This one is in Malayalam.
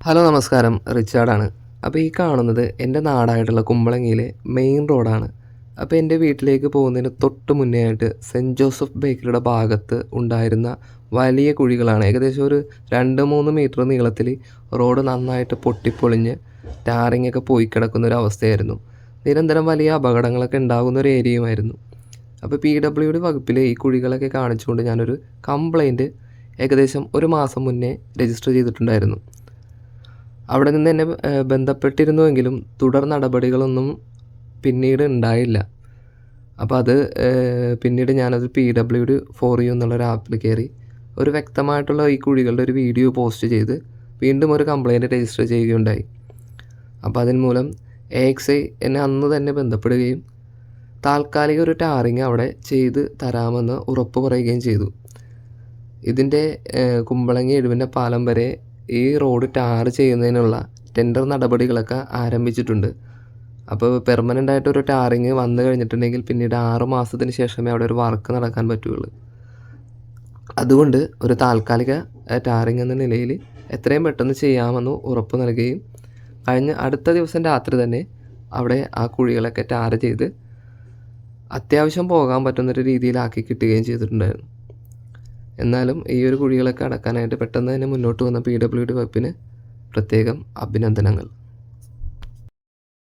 ഹലോ നമസ്കാരം. റിച്ചാർഡാണ്. അപ്പോൾ ഈ കാണുന്നത് എന്റെ നാടായിട്ടുള്ള കുമ്പളങ്ങിയിലെ മെയിൻ റോഡാണ്. അപ്പോൾ എന്റെ വീട്ടിലേക്ക് പോകുന്നതിന് തൊട്ട് മുന്നേ ആയിട്ട് സെന്റ് ജോസഫ് ബേക്കറിയുടെ ഭാഗത്ത് ഉണ്ടായിരുന്ന വലിയ കുഴികളാണ്. ഏകദേശം ഒരു രണ്ട് മൂന്ന് മീറ്റർ നീളത്തിൽ റോഡ് നന്നായിട്ട് പൊട്ടിപ്പൊളിഞ്ഞ് ടാറിങ് ഒക്കെ പോയി കിടക്കുന്ന ഒരു അവസ്ഥയായിരുന്നു. നിരന്തരം വലിയ അപകടങ്ങളൊക്കെ ഉണ്ടാകുന്ന ഒരു ഏരിയയുമായിരുന്നു. അപ്പോൾ പി ഡബ്ല്യു ഡി വകുപ്പിൽ ഈ കുഴികളൊക്കെ കാണിച്ചുകൊണ്ട് ഞാനൊരു കംപ്ലൈന്റ് ഏകദേശം ഒരു മാസം മുന്നേ രജിസ്റ്റർ ചെയ്തിട്ടുണ്ടായിരുന്നു. അവിടെ നിന്ന് എന്നെ ബന്ധപ്പെട്ടിരുന്നുവെങ്കിലും തുടർ നടപടികളൊന്നും പിന്നീട് ഉണ്ടായില്ല. അപ്പോൾ അത് പിന്നീട് ഞാനത് P W D for U എന്നുള്ളൊരു ആപ്പിൽ കയറി ഒരു വ്യക്തമായിട്ടുള്ള ഈ കുഴികളുടെ ഒരു വീഡിയോ പോസ്റ്റ് ചെയ്ത് വീണ്ടും ഒരു കംപ്ലയിന്റ് രജിസ്റ്റർ ചെയ്യുകയുണ്ടായി. അപ്പോൾ അതിന് മൂലം എ എക്സ് ഐ എന്നെ അന്ന് തന്നെ ബന്ധപ്പെടുകയും താൽക്കാലിക ഒരു ടാറിങ് അവിടെ ചെയ്ത് തരാമെന്ന് ഉറപ്പ് പറയുകയും ചെയ്തു. ഇതിന്റെ കുമ്പളങ്ങി എഴുവിന്റെ പാലം വരെ ഈ റോഡ് ടാർ ചെയ്യുന്നതിനുള്ള ടെൻഡർ നടപടികളൊക്കെ ആരംഭിച്ചിട്ടുണ്ട്. അപ്പോൾ പെർമനന്റ് ആയിട്ട് ഒരു ടാറിങ് വന്നു കഴിഞ്ഞിട്ടുണ്ടെങ്കിൽ പിന്നീട് ആറ് മാസത്തിന് ശേഷമേ അവിടെ ഒരു വർക്ക് നടക്കാൻ പറ്റുകയുള്ളൂ അതുകൊണ്ട് ഒരു താൽക്കാലിക ടാറിങ് എന്ന നിലയിൽ എത്രയും പെട്ടെന്ന് ചെയ്യാമെന്ന് ഉറപ്പ് നൽകുകയും കഴിഞ്ഞ അടുത്ത ദിവസം രാത്രി തന്നെ അവിടെ ആ കുഴികളൊക്കെ ടാർ ചെയ്ത് അത്യാവശ്യം പോകാൻ പറ്റുന്നൊരു രീതിയിലാക്കി കിട്ടുകയും ചെയ്തിട്ടുണ്ടായിരുന്നു. എന്നാലും ഈ ഒരു കുഴികളൊക്കെ അടക്കാനായിട്ട് പെട്ടെന്ന് തന്നെ മുന്നോട്ട് വന്ന പി ഡബ്ല്യു ഡി വകുപ്പിന് പ്രത്യേകം അഭിനന്ദനങ്ങൾ.